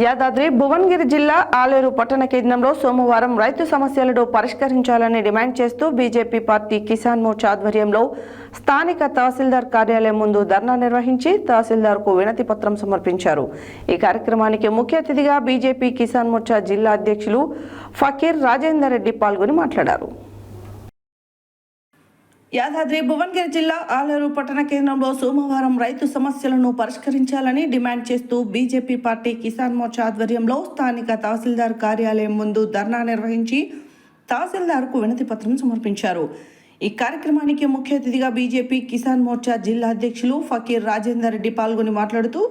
యాదాద్రి భువనగిరి జిల్లా ఆలేరు పట్టణ కేంద్రంలో సోమవారం రైతు సమస్యలను పరిష్కరించాలని డిమాండ్ చేస్తూ బీజేపీ పార్టీ కిసాన్ మోర్చా ఆధ్వర్యంలో స్థానిక తహసీల్దార్ కార్యాలయం ముందు ధర్నా నిర్వహించి తహసీల్దార్కు వినతి పత్రం సమర్పించారు. ఈ కార్యక్రమానికి ముఖ్య అతిథిగా బీజేపీ కిసాన్ మోర్చా జిల్లా అధ్యక్షులు ఫకీర్ రాజేందర్ రెడ్డి పాల్గొని మాట్లాడారు. యాదాద్రి భువనగిరి జిల్లా ఆలేరు పట్టణ కేంద్రంలో సోమవారం రైతు సమస్యలను పరిష్కరించాలని డిమాండ్ చేస్తూ బీజేపీ పార్టీ కిసాన్ మోర్చా ఆధ్వర్యంలో స్థానిక తహసీల్దార్ కార్యాలయం ముందు ధర్నా నిర్వహించి తహసీల్దార్కు వినతి పత్రం సమర్పించారు. ఈ కార్యక్రమానికి ముఖ్య అతిథిగా బీజేపీ కిసాన్ మోర్చా జిల్లా అధ్యక్షులు ఫకీర్ రాజేందర్ రెడ్డి పాల్గొని మాట్లాడుతూ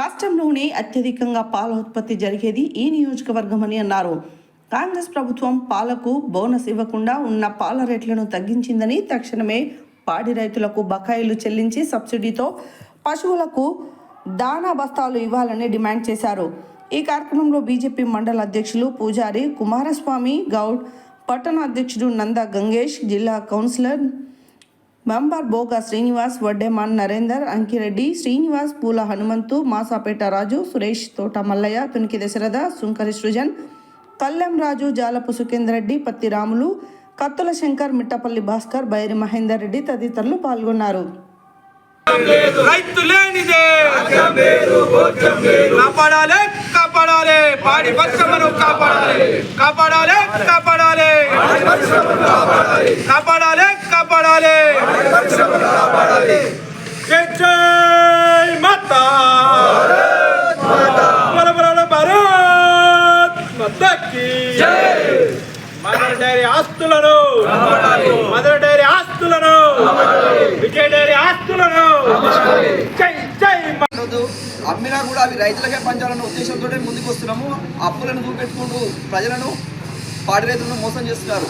రాష్ట్రంలోనే అత్యధికంగా పాల ఉత్పత్తి జరిగేది ఈ నియోజకవర్గమని అన్నారు. కాంగ్రెస్ ప్రభుత్వం పాలకు బోనస్ ఇవ్వకుండా ఉన్న పాల రేట్లను తగ్గించిందని తక్షణమే పాడి రైతులకు బకాయిలు చెల్లించి సబ్సిడీతో పశువులకు దానా బస్తాలు ఇవ్వాలని డిమాండ్ చేశారు. ఈ కార్యక్రమంలో బీజేపీ మండల అధ్యక్షులు పూజారి కుమారస్వామి గౌడ్ పట్టణ అధ్యక్షుడు నంద గంగేష్ జిల్లా కౌన్సిలర్ మెంబర్ బోగా శ్రీనివాస్ వడ్డేమాన్ నరేందర్ అంకిరెడ్డి శ్రీనివాస్ పూల హనుమంతు మాసాపేట రాజు సురేష్ తోట మల్లయ్య తునికి దశరథ సుంకరి సృజన్ కల్లెం రాజు జాలపు సుఖేందర్ రెడ్డి పత్తి రాములు కత్తుల శంకర్ మిట్టపల్లి భాస్కర్ బైరి మహేందర్ రెడ్డి తదితరులు పాల్గొన్నారు. రైతు లేనిదే కాపాడాలి కాపాడాలి. పాడి పరిశ్రమను కాపాడాలి. కాపాడాలి కాపాడాలి. కాపాడాలి కాపాడాలి. జై జై మాతా. మదర్ డైరీ ఆస్తులను. విజయ డైరీ ఆస్తులను. జై జై అమ్మినా కూడా అవి రైతులకే పంచాలన్న ఉద్దేశంతో ముందుకు వస్తున్నాము అప్పులను చూపెట్టుకుంటూ ప్రజలను పాడి రైతులను మోసం చేస్తున్నారు.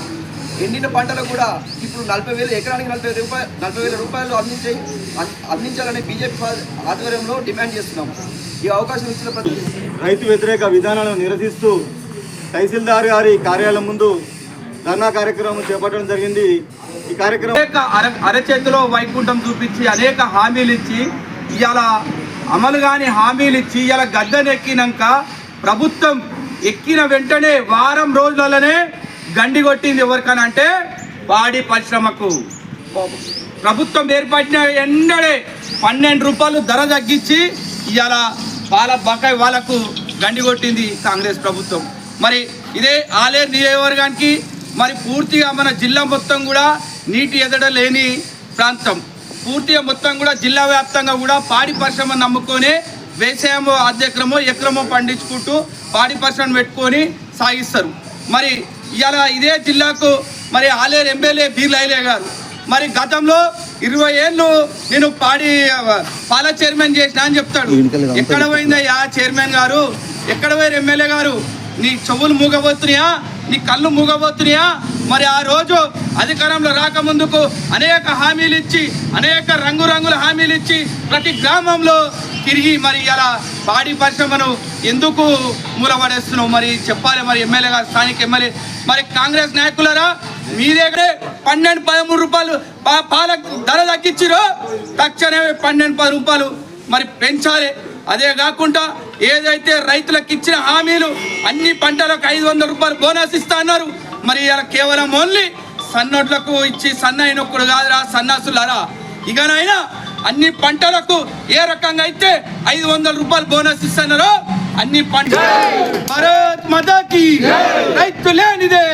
ఎండిన పంటలకు కూడా ఇప్పుడు నలభై వేలు ఎకరానికి నలభై రూపాయలు నలభై వేల రూపాయలు అందించే అందించాలని బీజేపీ ఆధ్వర్యంలో డిమాండ్ చేస్తున్నాము. ఈ అవకాశం ఇచ్చిన ప్రతి రైతు వ్యతిరేక విధానాలను నిరసిస్తూ తహసీల్దార్ గారి కార్యాలయం ముందు ధర్నా కార్యక్రమం చేపట్టడం జరిగింది. ఈ కార్యక్రమం అనేక అర అరచేతిలో వైకుంఠం చూపించి అనేక హామీలు ఇచ్చి ఇవాళ అమలు కాని హామీలు ఇచ్చి ఇవాళ గద్దెనెక్కినాక ప్రభుత్వం ఎక్కిన వెంటనే వారం రోజులలోనే గండి కొట్టింది ఎవరికని అంటే పాడి పరిశ్రమకు. ప్రభుత్వం ఏర్పడిన ఎన్నడే పన్నెండు రూపాయలు ధర తగ్గించి ఇవాళ వాళ్ళ బకాయి వాళ్ళకు గండి కొట్టింది కాంగ్రెస్ ప్రభుత్వం. మరి ఇదే ఆలేరు నియోజకవర్గానికి మరి పూర్తిగా మన జిల్లా మొత్తం కూడా నీటి ఎదడ లేని ప్రాంతం. పూర్తిగా మొత్తం కూడా జిల్లా వ్యాప్తంగా కూడా పాడి పరిశ్రమ నమ్ముకొని వ్యవసాయమో అర్ధెకరమో ఎకరమో పండించుకుంటూ పాడి పరిశ్రమ పెట్టుకొని సాగిస్తారు. మరి ఇవాళ ఇదే జిల్లాకు మరి ఆలేరు ఎమ్మెల్యే బీర్లైలే గారు మరి గతంలో ఇరవై ఏళ్ళు నేను పాడి పాల చైర్మన్ చేసిన అని చెప్తాడు. ఎక్కడ పోయిందయ్యా చైర్మన్ గారు? ఎక్కడ పోయారు ఎమ్మెల్యే గారు? నీ చెవులు మూగబోతున్నాయా? నీ కళ్ళు మూగబోతున్నాయా? మరి ఆ రోజు అధికారంలో రాకముందుకు అనేక హామీలు ఇచ్చి అనేక రంగురంగుల హామీలు ఇచ్చి ప్రతి గ్రామంలో తిరిగి మరి అలా పాడి పరిశ్రమను ఎందుకు మూలపడేస్తున్నావు మరి? చెప్పాలి మరి ఎమ్మెల్యే గారు స్థానిక ఎమ్మెల్యే. మరి కాంగ్రెస్ నాయకులరా మీ దగ్గరే పన్నెండు పదమూడు రూపాయలు పాల ధర తగ్గించిరో తక్షణమే పన్నెండు పది రూపాయలు మరి పెంచాలి. అదే కాకుండా ఏదైతే రైతులకు ఇచ్చిన హామీలు అన్ని పంటలకు ఐదు వందల రూపాయలు బోనస్ ఇస్తా అన్నారు. మరి ఇలా కేవలం ఓన్లీ సన్నోట్లకు ఇచ్చి సన్నైనొక్కుడు కాదురా సన్నాసులారా. ఇకనైనా అన్ని పంటలకు ఏ రకంగా అయితే ఐదు వందల రూపాయలు బోనస్ ఇస్తున్నారో అన్ని పంట భారత్ మదకి రైతు లేనిదే!